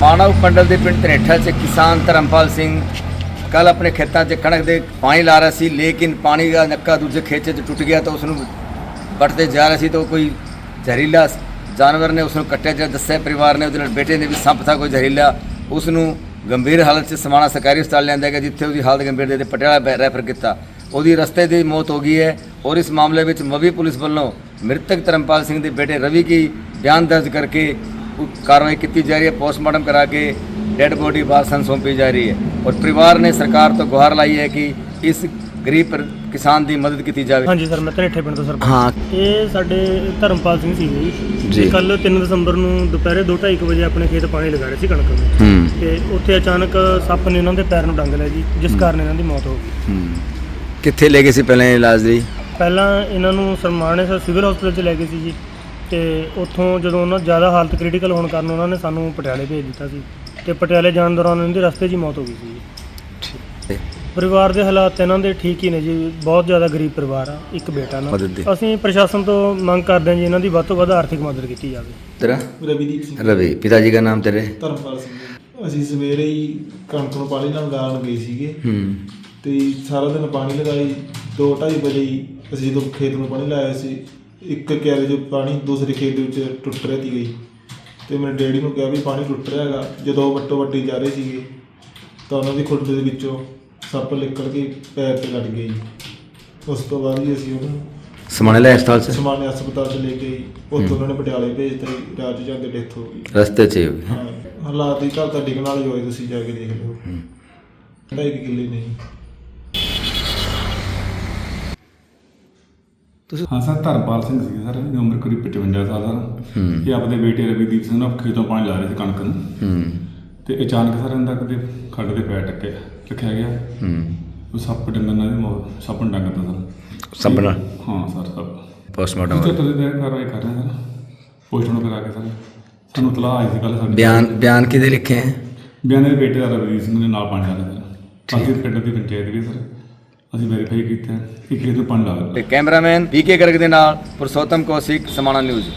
ਮਾਨਵ ਮੰਡਲ ਦੇ ਪਿੰਡ ਧਨੇਠਾ 'ਚ ਕਿਸਾਨ ਧਰਮਪਾਲ ਸਿੰਘ ਕੱਲ ਆਪਣੇ ਖੇਤਾਂ 'ਚ ਕਣਕ ਦੇ ਪਾਣੀ ਲਾ ਰਿਹਾ ਸੀ, ਲੇਕਿਨ ਪਾਣੀ ਦਾ ਨੱਕਾ ਦੂਜੇ ਖੇਤ 'ਚ ਟੁੱਟ ਗਿਆ ਤਾਂ ਉਸ ਨੂੰ ਵੱਟਦੇ ਜਾ ਰਿਹਾ ਸੀ ਤਾਂ ਕੋਈ ਜ਼ਹਿਰੀਲਾ ਜਾਨਵਰ ਨੇ ਉਸ ਨੂੰ ਕੱਟਿਆ ਜਿਹੜਾ ਦੱਸਿਆ ਪਰਿਵਾਰ ਨੇ ਉਹਦੇ ਨਾਲ ਬੇਟੇ ਨੇ ਵੀ ਸੰਪ ਥਾ ਕੋਈ ਜ਼ਹਿਰੀਲਾ। ਉਸ ਨੂੰ ਗੰਭੀਰ ਹਾਲਤ 'ਚ ਸਮਾਣਾ ਸਰਕਾਰੀ ਹਸਪਤਾਲ ਲਿਆਂਦਾ ਗਿਆ ਜਿੱਥੇ ਉਹਦੀ ਹਾਲਤ ਗੰਭੀਰ ਦੇ ਤੇ ਪਟਿਆਲਾ ਰੈਫਰ ਕੀਤਾ। ਉਹਦੀ ਰਸਤੇ ਦੀ ਮੌਤ ਹੋ ਗਈ ਹੈ ਔਰ ਇਸ ਮਾਮਲੇ ਵਿੱਚ ਮਵੀ ਪੁਲਿਸ ਵੱਲੋਂ ਮ੍ਰਿਤਕ ਧਰਮਪਾਲ ਸਿੰਘ ਦੇ ਬੇਟੇ ਰਵੀ ਕੀ ਬਿਆਨ ਦਰਜ ਕਰਕੇ ਕਾਰਵਾਈ ਕੀਤੀ ਜਾ ਰਹੀ ਹੈ ਪੋਸਟਮਾਰਟਮ ਕਰਾ ਕੇ ਡੈੱਡ ਬੋਡੀ ਵਾਰਸਾਂ ਸੌਂਪੀ ਜਾ ਰਹੀ ਹੈ। ਔਰ ਪਰਿਵਾਰ ਨੇ ਸਰਕਾਰ ਤੋਂ ਗੁਹਾਰ ਲਾਈ ਹੈ ਕਿ ਇਸ ਗਰੀਬ ਕਿਸਾਨ ਦੀ ਮਦਦ ਕੀਤੀ ਜਾਵੇ। ਹਾਂਜੀ ਸਰ ਮੈਂ ਧਨੇਠੇ ਪਿੰਡ ਤੋਂ ਸਰ ਹਾਂ। ਇਹ ਸਾਡੇ ਧਰਮਪਾਲ ਸਿੰਘ ਸੀ ਜੀ। ਕੱਲ 3 ਦਸੰਬਰ ਨੂੰ ਦੁਪਹਿਰੇ 2:30 ਵਜੇ ਆਪਣੇ ਖੇਤ ਪਾਣੀ ਲਗਾ ਰਹੇ ਸੀ ਕਣਕ ਨੂੰ। ਤੇ ਉੱਥੇ ਅਚਾਨਕ ਸੱਪ ਨੇ ਉਹਨਾਂ ਦੇ ਪੈਰ ਨੂੰ ਡੰਗ ਲਿਆ ਜੀ ਜਿਸ ਕਾਰਨ ਇਹਨਾਂ ਦੀ ਮੌਤ ਹੋ ਗਈ। ਕਿੱਥੇ ਲੈ ਗਏ ਸੀ ਪਹਿਲਾਂ ਇਲਾਜ ਲਈ? ਪਹਿਲਾਂ ਇਹਨਾਂ ਨੂੰ ਸਰਮਾਣੇ ਸਰ ਸਿਵਲ ਹਸਪੀਟਲ 'ਚ ਲੈ ਗਏ ਸੀ ਜੀ। ਤੇ ਉੱਥੋਂ ਜਦੋਂ ਉਹਨਾਂ ਜ਼ਿਆਦਾ ਹਾਲਤ ਕ੍ਰਿਟੀਕਲ ਹੋਣ ਕਾਰਨ ਉਹਨਾਂ ਨੇ ਸਾਨੂੰ ਪਟਿਆਲੇ ਭੇਜ ਦਿੱਤਾ ਸੀ ਤੇ ਪਟਿਆਲੇ ਜਾਣ ਦੌਰਾਨ ਇਹਨਾਂ ਦੀ ਰਸਤੇ 'ਚ ਹੀ ਮੌਤ ਹੋ ਗਈ ਸੀ। ਜੀ ਪਰਿਵਾਰ ਦੇ ਹਾਲਾਤ ਇਹਨਾਂ ਦੇ ਠੀਕ ਹੀ ਨੇ ਜੀ ਬਹੁਤ ਜ਼ਿਆਦਾ ਗਰੀਬ ਪਰਿਵਾਰ ਆ ਇੱਕ ਬੇਟਾ ਨਾ। ਅਸੀਂ ਪ੍ਰਸ਼ਾਸਨ ਤੋਂ ਮੰਗ ਕਰਦੇ ਹਾਂ ਜੀ ਇਹਨਾਂ ਦੀ ਵੱਧ ਤੋਂ ਵੱਧ ਆਰਥਿਕ ਮਦਦ ਕੀਤੀ ਜਾਵੇ। ਤੇਰਾ? ਰਵੀਦੀਪ ਸਿੰਘ। ਰਵੀ ਪਿਤਾਜੀ ਦਾ ਨਾਮ ਤੇਰੇ? ਧਰਮਪਾਲ ਸਿੰਘ ਅਸੀਂ ਸਵੇਰੇ ਹੀ ਕਣਕ ਨੂੰ ਪਾਣੀ ਨਾਲ ਲਾਉਣ ਗਏ ਸੀਗੇ। ਹੂੰ। ਤੇ ਸਾਰਾ ਦਿਨ ਪਾਣੀ ਲਗਾਈ 2:30 ਵਜੇ ਅਸੀਂ ਜਦੋਂ ਖੇਤ ਨੂੰ ਪਾਣੀ ਲਾਇਆ ਸੀ ਇੱਕ ਕਿਆਰੇ ਜੋ ਪਾਣੀ ਦੂਸਰੇ ਖੇਤ ਦੇ ਵਿੱਚ ਟੁੱਟ ਰਿਹਾ ਸੀ ਗਈ ਤੇ ਮੇਰੇ ਡੈਡੀ ਨੂੰ ਕਿਹਾ ਵੀ ਪਾਣੀ ਟੁੱਟ ਰਿਹਾ ਹੈਗਾ। ਜਦੋਂ ਉਹ ਵੱਟੋ ਵੱਟੀ ਜਾ ਰਹੇ ਸੀਗੇ ਤਾਂ ਉਹਨਾਂ ਦੀ ਖੁੱਡ ਦੇ ਵਿੱਚੋਂ ਸੱਪ ਨਿਕਲ ਕੇ ਪੈਰ ਤੇ ਲੱਗ ਜੀ। ਉਸ ਤੋਂ ਬਾਅਦ ਜੀ ਅਸੀਂ ਉਹਨੂੰ ਸਮਾਣੇ ਲੈ ਹਸਪਤਾਲ ਚ? ਸਮਾਨੇ ਹਸਪਤਾਲ 'ਚ ਲੈ ਗਏ ਉੱਥੋਂ ਉਹਨਾਂ ਨੇ ਪਟਿਆਲੇ ਭੇਜਤਾ ਜੀ। ਰਾਤ ਜਾਂਦੇ ਡੈਥ ਹੋ ਗਈ। ਰਸਤੇ 'ਚ ਹੀ ਹੋ ਗਈ। ਹਾਂ। ਹਾਲਾਤ ਹੀ ਘਰ ਤਾਂ ਡਿੱਗਣ ਵਾਲੇ ਹੋਏ ਤੁਸੀਂ ਜਾ ਕੇ ਦੇਖ ਲਿਓ। ਢਾਈ ਕੁ ਕਿੱਲੇ ਨਹੀਂ ਹਾਂ ਸਰ ਧਰਮਪਾਲ ਸਿੰਘ ਸੀ ਸਰ ਇਹਦੀ ਉਮਰ ਕਰੀਬ 55 ਸਾਲ ਦਾ ਇਹ ਆਪਦੇ ਬੇਟੇ ਰਵੀਦੀਪ ਸਿੰਘ ਨੂੰ ਖੇਤੋਂ ਪਾਣੀ ਲਾ ਰਹੇ ਸੀ ਕਣਕ ਨੂੰ। ਹੂੰ। ਤੇ ਅਚਾਨਕ ਸਰ ਇਹਨਾਂ ਕਿਤੇ ਖੱਡ ਦੇ ਪੈਰ ਟੱਕੇ ਰੱਖਿਆ ਗਿਆ। ਹੂੰ। ਉਹ ਸੱਪ ਡੰਗਣ ਨਾਲ ਮੌਤ ਸੱਪ ਨੂੰ ਡੰਗਦਾ ਸਰ। ਸੱਪ ਨਾਲ? ਹਾਂ ਸਰ ਸੱਪ। ਪੋਸਟਮਾਰਟਮ ਜਿੱਥੇ ਤੁਸੀਂ ਦੇ ਕਾਰਵਾਈ ਕਰ ਰਹੇ ਸਰ। ਪੋਸਟਮਾਰਟਮ ਕਰਾ ਕੇ ਸਰ। ਸਾਨੂੰ ਤਲਾਹ ਆਈ ਸੀ ਕੱਲ ਸਾਡੇ ਬਿਆਨ ਬਿਆਨ ਕਿਹਦੇ ਲਿਖੇ ਹੈ ਬਿਆਨ ਦੇ ਬੇਟੇ ਦਾ ਰਵੀਦੀਪ ਸਿੰਘ ਦੇ ਨਾਲ ਪਾਣੀ ਲਾ ਰਿਹਾ ਸਰ। ਅਸੀਂ ਪਿੰਡ ਦੀ ਪੰਚਾਇਤ ਵੀ ਅਸੀਂ ਵੈਰੀਫਾਈ ਕੀਤਾ ਕਿ ਖੇਤ ਨੂੰ ਪਾਣੀ ਲਾ ਰਿਹਾ ਤੇ ਕੈਮਰਾਮੈਨ ਪੀਕੇ ਗਰਗ ਦੇ ਨਾਲ ਪੁਰਸ਼ੋਤਮ ਕੌਸ਼ਿਕ, ਸਮਾਣਾ ਨਿਊਜ਼